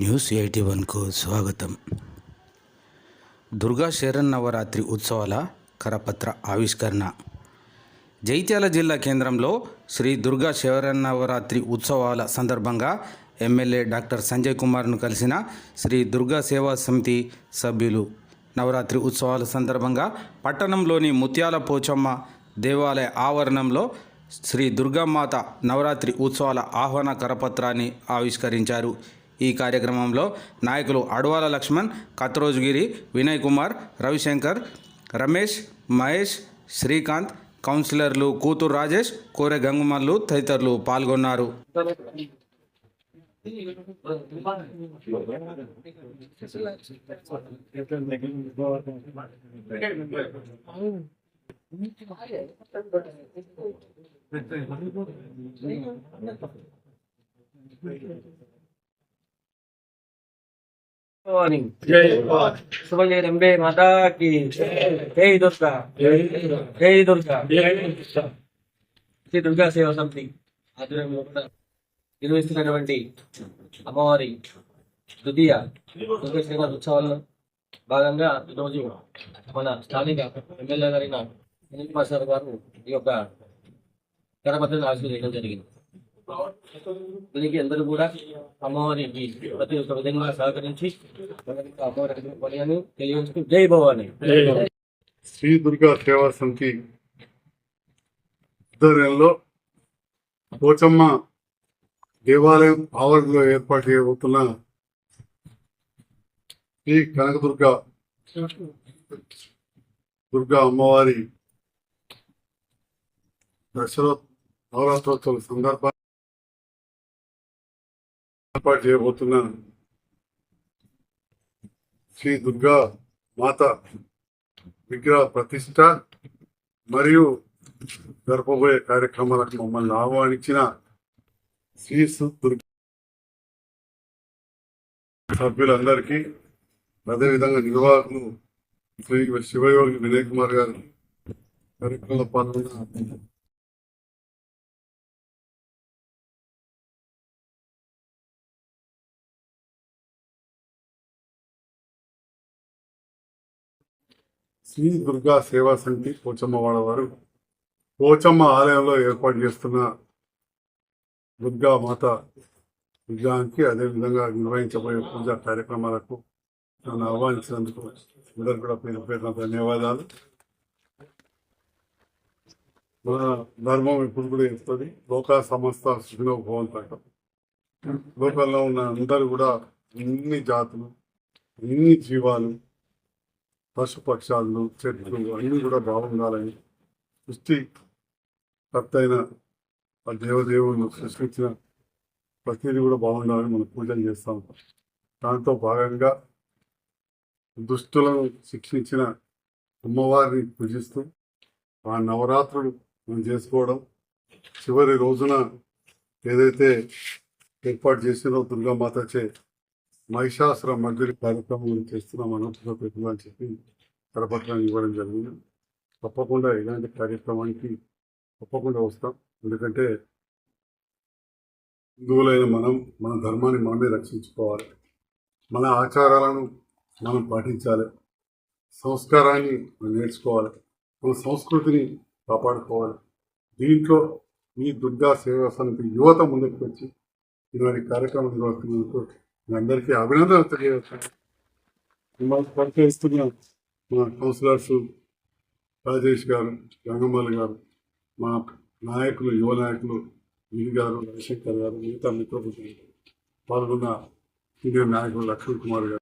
News eighty వన్కు స్వాగతం. దుర్గా శరన్నవరాత్రి ఉత్సవాల కరపత్ర ఆవిష్కరణ. జైత్యాల జిల్లా కేంద్రంలో శ్రీ దుర్గా శరన్నవరాత్రి ఉత్సవాల సందర్భంగా ఎమ్మెల్యే డాక్టర్ సంజయ్ కుమార్ను కలిసిన శ్రీ దుర్గా సేవా సమితి సభ్యులు నవరాత్రి ఉత్సవాల సందర్భంగా పట్టణంలోని ముత్యాల పోచమ్మ దేవాలయ ఆవరణంలో శ్రీ దుర్గామాత నవరాత్రి ఉత్సవాల ఆహ్వాన కరపత్రాన్ని ఆవిష్కరించారు. ఈ కార్యక్రమంలో నాయకులు అడవాల లక్ష్మణ్ కత్రోజుగిరి వినయ్ కుమార్ రవిశంకర్ రమేష్ మహేష్ శ్రీకాంత్ కౌన్సిలర్లు కూతురు రాజేష్ కోరె గంగుమల్లు తదితరులు పాల్గొన్నారు. నిర్వహిస్తున్నటువంటి అమ్మవారి ద్వితీయ దుర్గా సేవ ఉత్సవాల్లో భాగంగా ఈరోజు మన స్థానిక ఎమ్మెల్యే గారైన అనిల్ సార్ గారు ఈ యొక్క గణపతిని ఆశీర్వదించడం జరిగింది. దీనికి అందరూ కూడా అమ్మవారికి ప్రతి ఒక్క విధంగా సహకరించి జై భవాని. శ్రీ దుర్గా సేవా సమితి ఆధ్వర్యంలో పోచమ్మ దేవాలయం ఆవరణలో ఏర్పాటు చేయబోతున్న శ్రీ కనకదుర్గ దుర్గా అమ్మవారి దసరా నవరాత్రోత్సవం సందర్భంగా ఏర్పాటు చేయబోతున్న శ్రీ దుర్గా మాత విగ్రహ ప్రతిష్ట మరియు జరపబోయే కార్యక్రమాలకు మమ్మల్ని ఆహ్వానించిన శ్రీ సు- దుర్గా సభ్యులందరికీ అదేవిధంగా నిర్వాహకులు శ్రీ శివయోగి వినయ్ కుమార్ గారు కార్యక్రమంలో పాల్గొన్న శ్రీ దుర్గా సేవా సమితి పోచమ్మవాడ వారు పోచమ్మ ఆలయంలో ఏర్పాటు చేస్తున్న దుర్గా మాత విగ్రహానికి అదేవిధంగా నిర్వహించబోయే పూజా కార్యక్రమాలకు నన్ను ఆహ్వానించినందుకు అందరు కూడా పేరు పేరున ధన్యవాదాలు. మన ధర్మం ఇప్పుడు కూడా చెప్తుంది లోకా సమస్త సుఖినో భవంతట లోకంలో ఉన్న అందరూ కూడా అన్ని జాతులు అన్ని జీవాలు పశుపక్షాలు చెట్లు అన్నీ కూడా బాగుండాలని సృష్టి కర్తైన ఆ దేవదేవులను సృష్టించిన ప్రతిదీ కూడా బాగుండాలని మనం పూజలు చేస్తాం దాంతో భాగంగా దుష్టులను శిక్షించిన అమ్మవారిని పూజిస్తూ ఆ నవరాత్రులు మనం చేసుకోవడం. చివరి రోజున ఏదైతే ఏర్పాటు చేసిందో దుర్గామాత చే మహిషాసుర మధ్య కార్యక్రమం చేస్తున్నాం అనంతరం పెట్టిందని చెప్పి కరపత్రాన్ని ఇవ్వడం జరిగింది. తప్పకుండా ఇలాంటి కార్యక్రమానికి తప్పకుండా వస్తాం. ఎందుకంటే హిందువులైన మనం మన ధర్మాన్ని మనమే రక్షించుకోవాలి. మన ఆచారాలను మనం పాటించాలి. సంస్కారాన్ని మనం నేర్చుకోవాలి. మన సంస్కృతిని కాపాడుకోవాలి. దీంట్లో మీ దుర్గా సేవా సమితి యువత ముందుకు వచ్చి ఇలాంటి కార్యక్రమం నిర్వహిస్తున్నందుకు అందరికీ అభినందనలు తెలియజేస్తాను. పరిచయిస్తున్న మా కౌన్సిలర్స్ రాజేష్ గారు గంగమ్మల్ గారు మా నాయకులు యువ నాయకులు విని గారు రవిశంకర్ గారు మిగతా మిత్రులు పాల్గొన్న సీనియర్ నాయకులు లక్ష్మణ్ కుమార్ గారు.